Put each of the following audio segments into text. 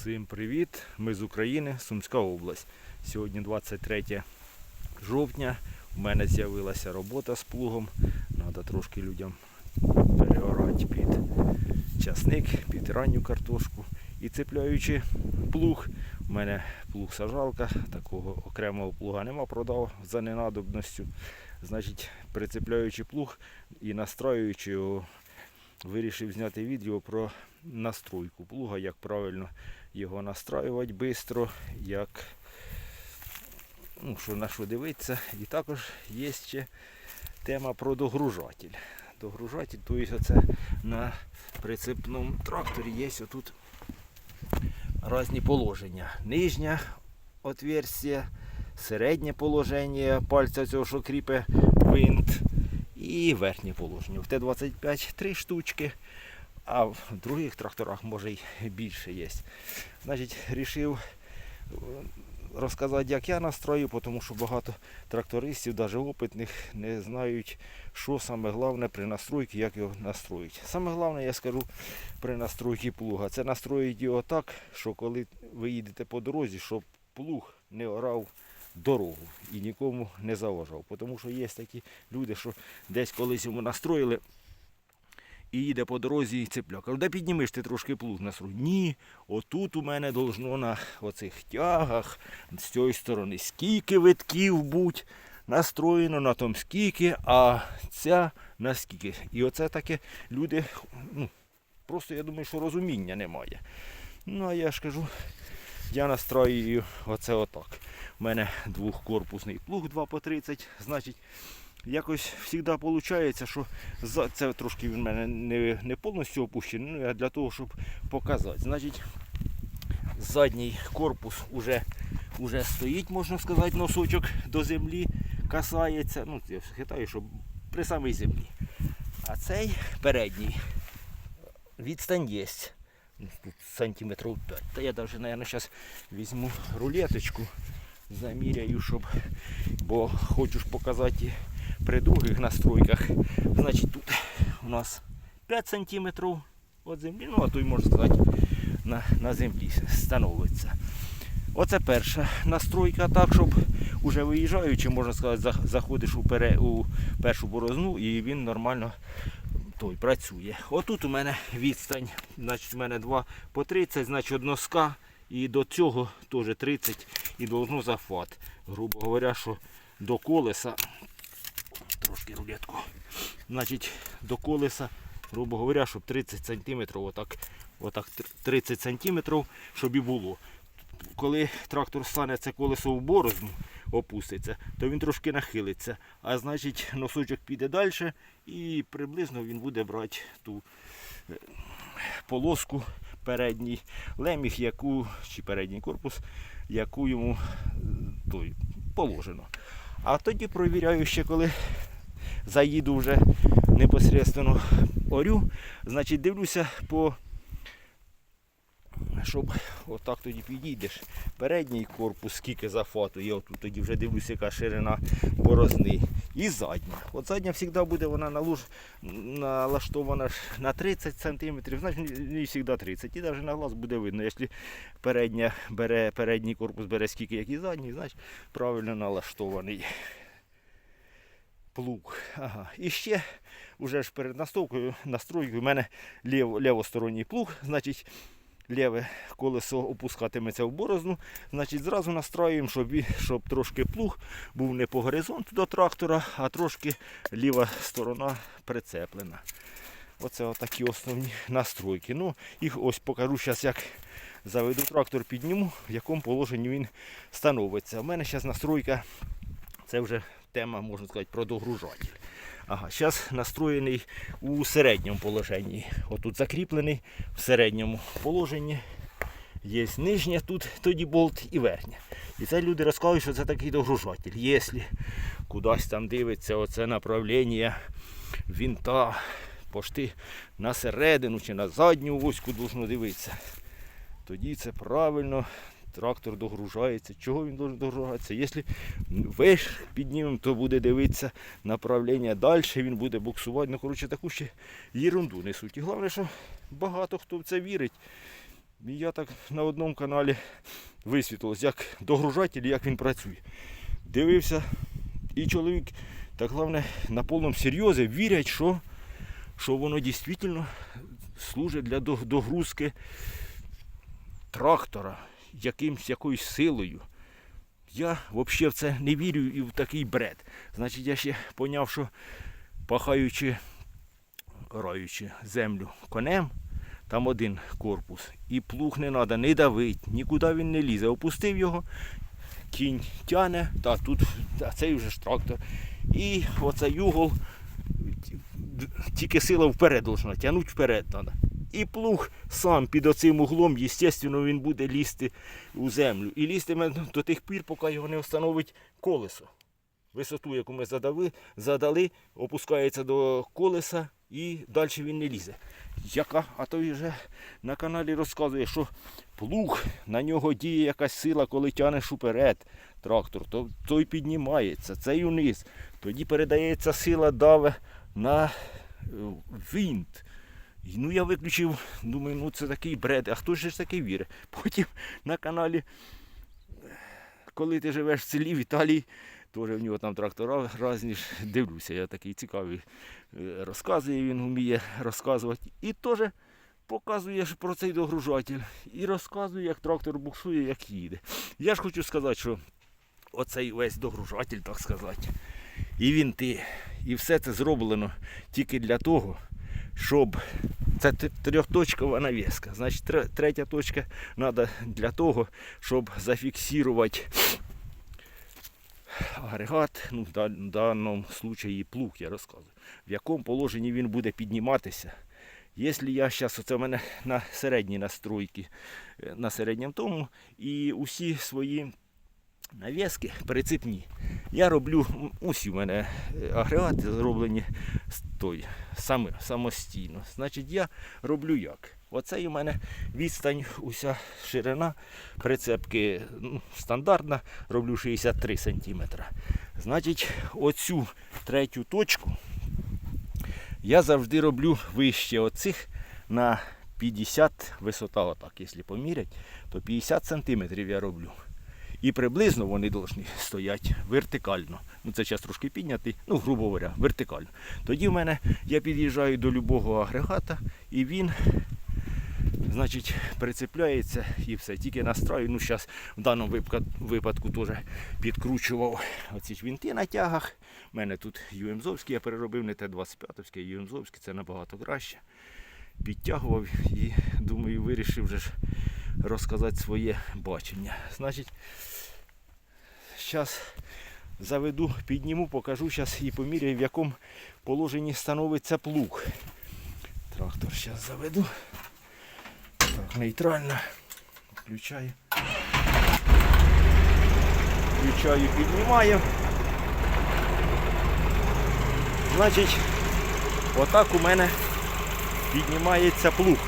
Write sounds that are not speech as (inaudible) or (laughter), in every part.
Всім привіт! Ми з України, Сумська область. Сьогодні 23 жовтня. У мене з'явилася робота з плугом. Треба трошки людям переорати під часник, під ранню картошку. І цепляючи плуг, у мене плуг сажалка, такого окремого плуга нема, продав за ненадобністю. Значить, прицепляючи плуг і настраюючи його, вирішив зняти відео про настройку плуга, як правильно його настраювати швидко, як ну, що на що дивитися. І також є ще тема про догружатель. Догружатель, тобто оце на прицепному тракторі є отут різні положення. Нижня отверстие, середнє положення пальця цього, що кріпе винт, і верхнє положення. В Т-25 три штучки, а в других тракторах може й більше є. Значить, вирішив розказати, як я настрою, тому що багато трактористів, навіть опитних, не знають, що саме головне при настройці, як його настроїть. Саме головне, я скажу при настройці плуга, це настроїть його так, що коли ви їдете по дорозі, щоб плуг не орав дорогу і нікому не заважав. Тому що є такі люди, що десь колись йому настроїли і їде по дорозі і цепляк. Де піднімеш ти трошки плуг настрой? Ні, отут у мене должно на оцих тягах з цієї сторони скільки витків будь настроєно на том скільки, а ця на скільки. І оце таке люди, ну, просто я думаю, що розуміння немає. Ну, а я ж кажу, я настроюю оце отак. У мене двохкорпусний плуг 2 по 30, значить, якось завжди виходить, що за- це трошки він в мене не, не повністю опущений, ну, а для того, щоб показати. Значить, задній корпус уже, уже стоїть, можна сказати, носочок до землі касається. Ну, я хитаю, щоб при самій землі. А цей передній відстань є. Ну, Тут сантиметрів 5. Та я навіть, мабуть, зараз візьму рулеточку, заміряю, щоб. Бо хочу ж показати при других настройках. Значить, тут у нас 5 сантиметрів від землі, ну а то й можна сказати на, на землі становиться. Оце перша настройка, так, щоб уже виїжджаючи, можна сказати, заходиш у, пере, у першу борозну і він нормально той працює. Отут у мене відстань, значить у мене 2 по 30, значить од носка і до цього теж 30 і должно захват. Грубо говоря, що до колеса, трошки рулетку, значить до колеса, грубо говоря, щоб 30 см, отак, отак 30 см, щоб і було. Коли трактор стане це колесо в борозну, опуститься, то він трошки нахилиться. А значить носочок піде далі і приблизно він буде брати ту е, полоску передній леміг, яку, чи передній корпус, яку йому е, той, положено. А тоді провіряю ще, коли заїду вже непосередньо орю, значить дивлюся по щоб отак тоді підійдеш. Передній корпус, скільки захватує, я отут тоді вже дивлюся, яка ширина борозни. І задня. От задня завжди буде вона налуж, налаштована на 30 см, значить не завжди 30. І навіть на глаз буде видно, якщо передня бере, передній корпус бере скільки, як і задній, значить правильно налаштований плуг. Ага. І ще вже ж перед настойкою, настройкою у мене лів, лівосторонній плуг, значить ліве колесо опускатиметься в борозну, значить зразу настраюємо, щоб, щоб трошки плуг був не по горизонту до трактора, а трошки ліва сторона прицеплена. Оце отакі основні настройки. Ну, їх ось покажу зараз, як заведу трактор, підніму, в якому положенні він становиться. У мене зараз настройка, це вже тема, можна сказати, про догружатель. Ага, зараз настроєний у середньому положенні. Отут закріплений в середньому положенні. Є нижнє тут, тоді болт і верхнє. І це люди розказують, що це такий догружатель. Якщо кудись там дивиться оце направлення вінта, пошти на середину чи на задню оську должно дивитися. Тоді це правильно. Трактор догружається. Чого він должен догружатися? Якщо виш піднімемо, то буде дивитися направлення далі, він буде буксувати. Ну, коротше, таку ще ерунду несуть. І головне, що багато хто в це вірить. І я так на одному каналі висвітлилось, як догружатель, як він працює. Дивився, і чоловік, так головне, на повному серйозі вірять, що, що воно дійсно служить для догрузки трактора якимсь, якоюсь силою. Я взагалі в це не вірю і в такий бред. Значить, я ще поняв, що пахаючи, раючи землю конем, там один корпус, і плуг не треба не давить, нікуди він не лізе. Опустив його, кінь тяне, та тут та цей вже ж трактор. І оцей угол тільки сила вперед должна, тягнути вперед треба. І плуг сам під оцим углом, звісно, він буде лізти у землю. І лізтиме до тих пір, поки його не встановить колесо. Висоту, яку ми задали, задали, опускається до колеса і далі він не лізе. Яка? А той вже на каналі розказує, що плуг, на нього діє якась сила, коли тянеш уперед трактор, то той піднімається, цей униз. Тоді передається сила даве на винт. Ну я виключив, думаю, ну це такий бред, а хто ж такий вірить? (laughs) Потім на каналі, коли ти живеш в селі в Італії, теж в нього там трактора різні, ж, дивлюся, я такий цікавий. е, Розказує, він вміє розказувати. І теж показує про цей догружатель. І розказує, як трактор буксує, як їде. Я ж хочу сказати, що оцей весь догружатель, так сказати, і вінти, і все це зроблено тільки для того, щоб це трьохточкова навіска. Значить, третя точка треба для того, щоб зафіксувати агрегат, ну, в даному случаї плуг, я розказую, в якому положенні він буде підніматися. Якщо я зараз, оце в мене на середній настройці, е, на середньому тому, і усі свої навіски прицепні. Я роблю, усі в мене е, агрегати зроблені той, саме, самостійно. Значить, я роблю як? Оце у мене відстань, уся ширина прицепки ну, стандартна, роблю 63 см. Значить, оцю третю точку я завжди роблю вище оцих на 50 висота, отак, якщо помірять, то 50 см я роблю. І приблизно вони повинні стояти вертикально. Ну це зараз трошки піднятий, ну, грубо говоря, вертикально. Тоді в мене я під'їжджаю до любого агрегата і він, значить, прицепляється і все. Тільки настраю. Ну, зараз в даному випадку теж підкручував оці ж вінти на тягах. У мене тут ЮМЗовський, я переробив не Т-25, а ЮМЗовський, це набагато краще. Підтягував і думаю, вирішив вже ж розказати своє бачення. Значить, зараз заведу, підніму, покажу зараз і поміряю, в якому положенні становиться плуг. Трактор зараз заведу. Так, нейтрально. Включаю. Включаю, піднімаю. Значить, отак у мене піднімається плуг.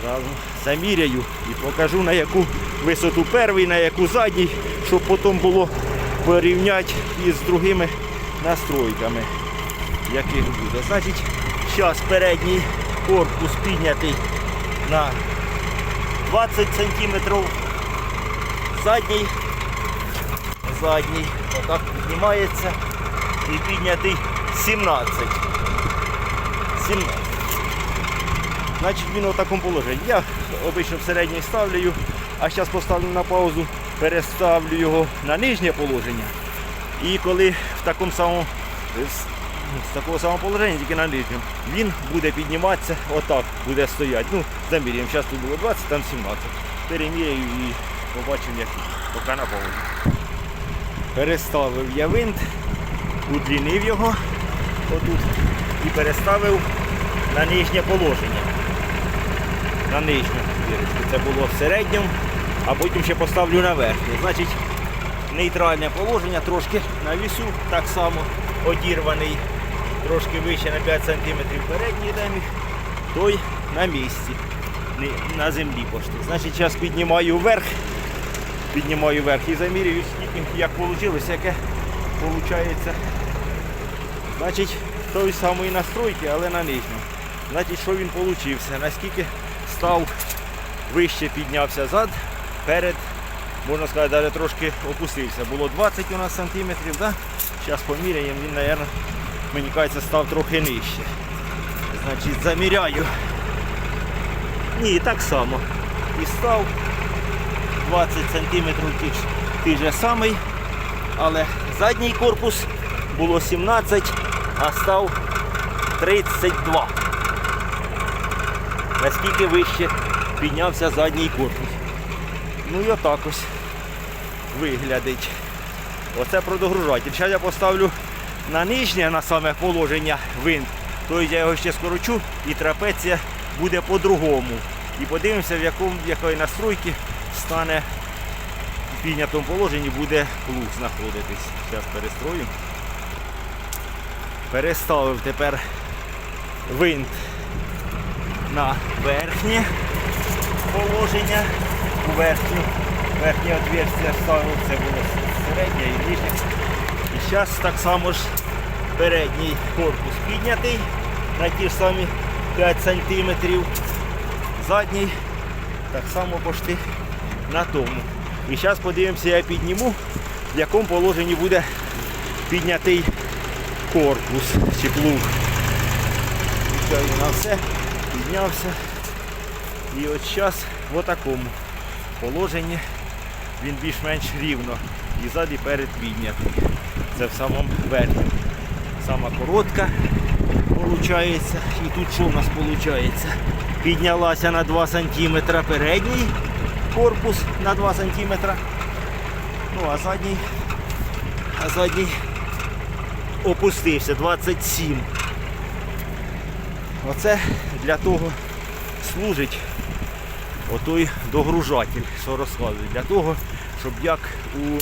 Зразу заміряю і покажу на яку висоту перший, на яку задній, щоб потім було порівняти із другими настройками, яких буде. Значить, зараз передній корпус піднятий на 20 см, задній, задній отак піднімається і піднятий 17. 17. Значить він у такому положенні. Я обично в середній ставлю, а зараз поставлю на паузу, переставлю його на нижнє положення. І коли в такому самому з, з такого самого положення, тільки на нижньому, він буде підніматися, отак буде стояти. Ну, заміряємо, зараз тут було 20, там 17. Переміряю і побачимо, як поки на паузі. Переставив я винт, удлінив його отут і переставив на нижнє положення. На нижню дірочку. Це було в середньому, а потім ще поставлю на верхню. Значить, нейтральне положення, трошки на вісу, так само одірваний, трошки вище на 5 см передній деміг, той на місці, на землі пошти. Значить, зараз піднімаю вверх, піднімаю вверх і замірюю, скільки як вийшло, яке виходить. Значить, той самої настройки, але на нижньому. Значить, що він получився? Наскільки став вище піднявся зад, перед, можна сказати, навіть трошки опустився. Було 20 у нас сантиметрів, да? зараз поміряємо, він, мабуть, мені кажеться, став трохи нижче. Значить, заміряю. Ні, так само. І став 20 сантиметрів ті той же самий, але задній корпус було 17, а став 32. Наскільки вище піднявся задній корпус. Ну і отак ось виглядить. Оце продогружатель. Зараз я поставлю на нижнє, на саме положення винт. Тобто я його ще скорочу і трапеція буде по-другому. І подивимося, в якому в якої настройки стане в піднятому положенні буде плуг знаходитись. Зараз перестрою. Переставив тепер винт на верхнє положення. У верхнє отверстие ставив, це було середнє і нижнє. І зараз так само ж передній корпус піднятий на ті ж самі 5 см. Задній так само пошти на тому. І зараз подивимося, я підніму, в якому положенні буде піднятий корпус чи плуг. Включаю на все, піднявся. І от зараз в такому положенні він більш-менш рівно. І ззаді перед піднятий. Це в самому верхньому. Сама коротка виходить. І тут що в нас виходить? Піднялася на 2 см передній корпус на 2 см. Ну а задній, а задній опустився 27. Оце для того служить отой догружатель, що розказує. Для того, щоб як у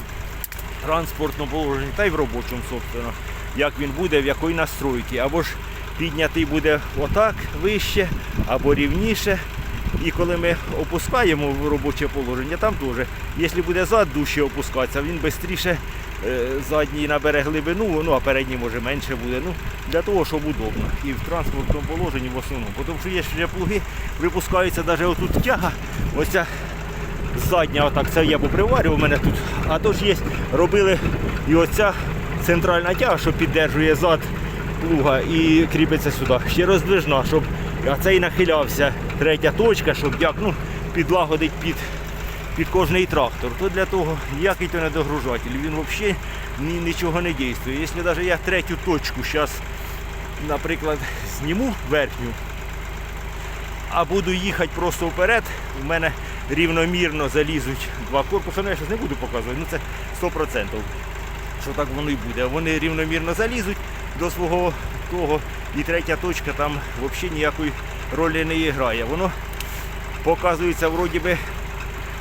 транспортному положенні, та й в робочому, собственно, як він буде, в якої настройки. Або ж піднятий буде отак вище, або рівніше. І коли ми опускаємо в робоче положення, там теж, якщо буде зад дужче опускатися, він швидше задній набере глибину, ну а передній може менше буде. Ну, для того, щоб удобно. І в транспортному положенні в основному. Тому що є ще плуги, випускаються навіть отут тяга, ось ця задня, отак, це я поприварював у мене тут. А то ж є, робили і оця центральна тяга, що піддержує зад плуга і кріпиться сюди. Ще роздвижна, щоб а цей нахилявся третя точка, щоб як ну, підлагодить під, під кожний трактор. То для того ніякий то не догружатель. Він взагалі ні, нічого не діє. Якщо навіть я третю точку зараз, наприклад, зніму верхню, а буду їхати просто вперед, у мене рівномірно залізуть два корпуси. Ну, я зараз не буду показувати, ну це 100%. Що так воно і буде. Вони рівномірно залізуть до свого того, і третя точка там взагалі ніякої ролі не грає. Воно показується вроді би,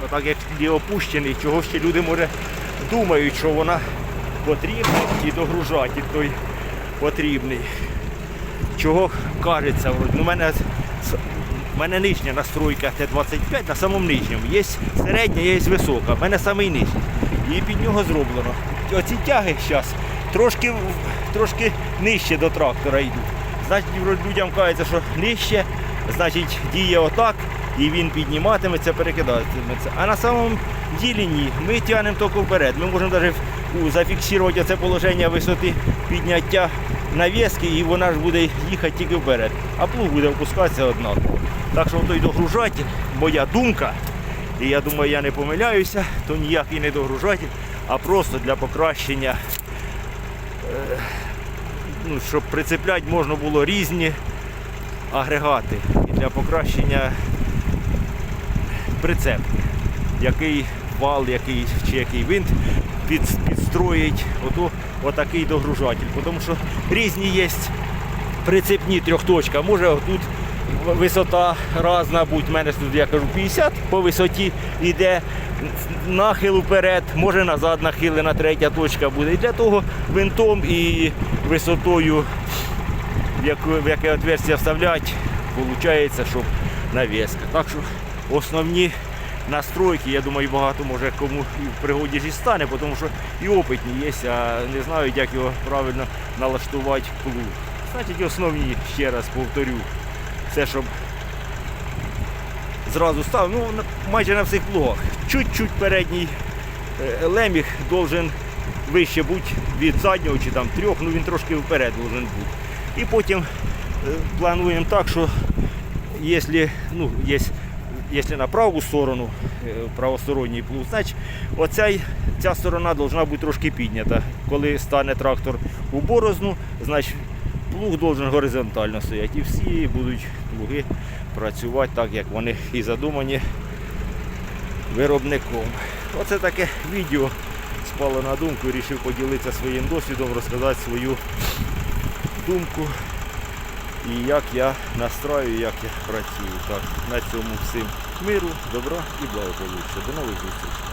отак як є опущений, чого ще люди може думають, що вона потрібна і догружатель той потрібний. Чого кажеться. Ну, у мене мене нижня настройка Т-25 на самому нижньому. Є середня, є висока. У мене самий нижній. І під нього зроблено. Оці тяги зараз трошки, трошки нижче до трактора йдуть. Значить, людям кажеться, що нижче, значить діє отак, і він підніматиметься, перекидатиметься. А на самому ділі ні. Ми тягнемо тільки вперед. Ми можемо навіть зафіксувати це положення висоти підняття навіски, і вона ж буде їхати тільки вперед. А плуг буде опускатися однаково. Так що той догружатель, моя думка, і я думаю, я не помиляюся, то ніякий не догружатель, а просто для покращення, е, ну, щоб прицепляти можна було різні агрегати і для покращення прицепки. Який вал, який чи який винт під, підстроїть ото, отакий догружатель. Тому що різні є прицепні трьохточка. Може тут висота разна будь, мене тут, я кажу, 50 по висоті йде нахил вперед, може назад нахилена третя точка буде. І для того винтом і висотою, в яке отверстие вставлять, виходить, щоб навіска. Так що основні настройки, я думаю, багато може кому в пригоді ж і стане, тому що і опитні є, а не знають, як його правильно налаштувати плуг. Значить, основні, ще раз повторю, це щоб зразу став, ну майже на всіх плугах. Чуть-чуть передній е, леміг должен вище бути від заднього чи там трьох, ну він трошки вперед должен бути. І потім е, плануємо так, що якщо, ну, є, якщо на праву сторону, е, правосторонній плуг, значить оця, ця сторона повинна бути трошки піднята. Коли стане трактор у борозну, значить плуг должен горизонтально стояти. І всі будуть плуги працювати так, як вони і задумані виробником. Оце таке відео спало на думку, вирішив поділитися своїм досвідом, розказати свою думку і як я настраю, як я працюю. Так, на цьому всім миру, добра і благополуччя. До нових зустрічей.